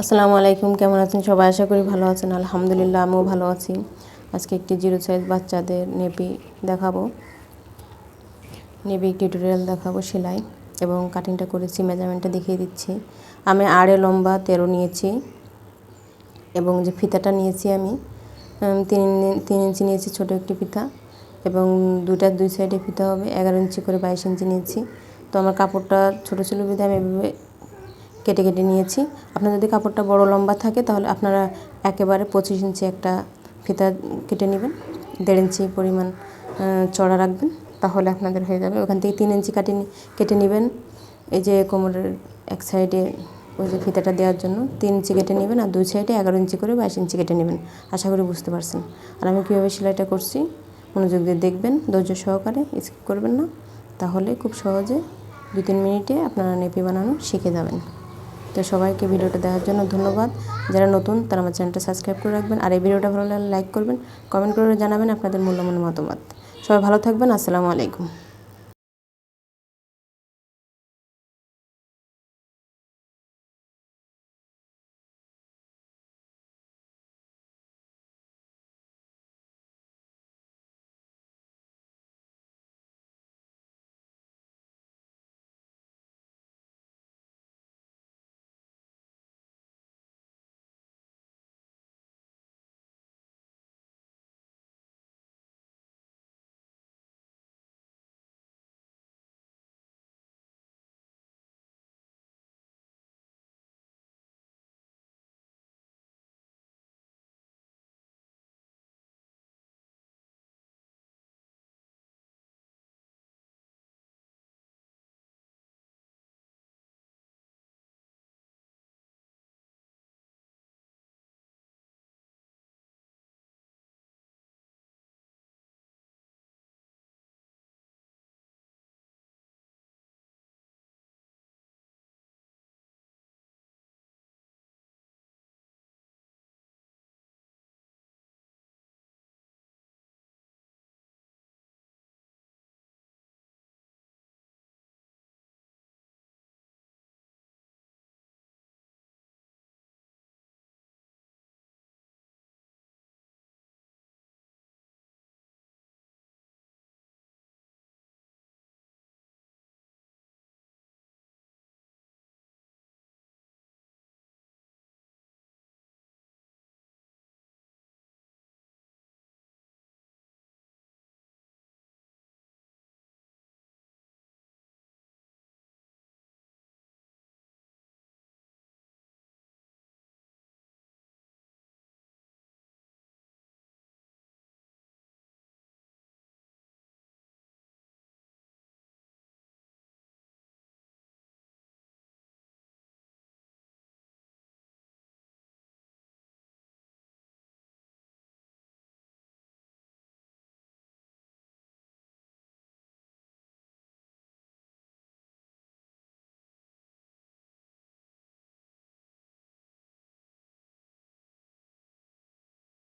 আসসালামু আলাইকুম, কেমন আছেন সবাই? আশা করি ভালো আছেন। আলহামদুলিল্লাহ, আমিও ভালো আছি। আজকে একটি জিরো সাইজ বাচ্চাদের নেপি দেখাবো। নেপি টিউটোরিয়াল দেখাবো সেলাই এবং কাটিংটা করেছি মেজারমেন্টটা দেখিয়ে দিচ্ছি। আমি আড়ে লম্বা, তেরো নিয়েছি এবং যে ফিতাটা নিয়েছি আমি তিন তিন ইঞ্চি নিয়েছি ছোটো একটি ফিতা এবং দুইটা দুই সাইডে ফিতা হবে, এগারো ইঞ্চি করে বাইশ ইঞ্চি নিয়েছি। তো আমার কাপড়টা ছোটো ছিল বিধে আমি কেটে কেটে নিয়েছি। আপনার যদি কাপড়টা বড় লম্বা থাকে, তাহলে আপনারা একেবারে পঁচিশ ইঞ্চি একটা ফিতা কেটে নেবেন। দেড় ইঞ্চি পরিমাণ চড়া রাখবেন, তাহলে আপনাদের হয়ে যাবে। ওখান থেকে তিন ইঞ্চি কাটে কেটে নেবেন। এই যে কোমরের এক সাইডে ওই যে ফিতাটা দেওয়ার জন্য তিন ইঞ্চি কেটে নেবেন আর দুই সাইডে এগারো ইঞ্চি করে বাইশ ইঞ্চি কেটে নেবেন। আশা করি বুঝতে পারছেন। আর আমি কীভাবে সেলাইটা করছি, মনোযোগ দিয়ে দেখবেন, ধৈর্য সহকারে, স্কিপ করবেন না। তাহলে খুব সহজে দু তিন মিনিটে আপনারা নেপি বানানো শিখে যাবেন। তো সবাইকে ভিডিওটা দেখার জন্য ধন্যবাদ। যারা নতুন, তারা আমার চ্যানেলটা সাবস্ক্রাইব করে রাখবেন। আর এই ভিডিওটা ভালো লাগলে লাইক করবেন, কমেন্ট করে জানাবেন আপনাদের মূল্যবান মতামত। সবাই ভালো থাকবেন, আসসালামু আলাইকুম।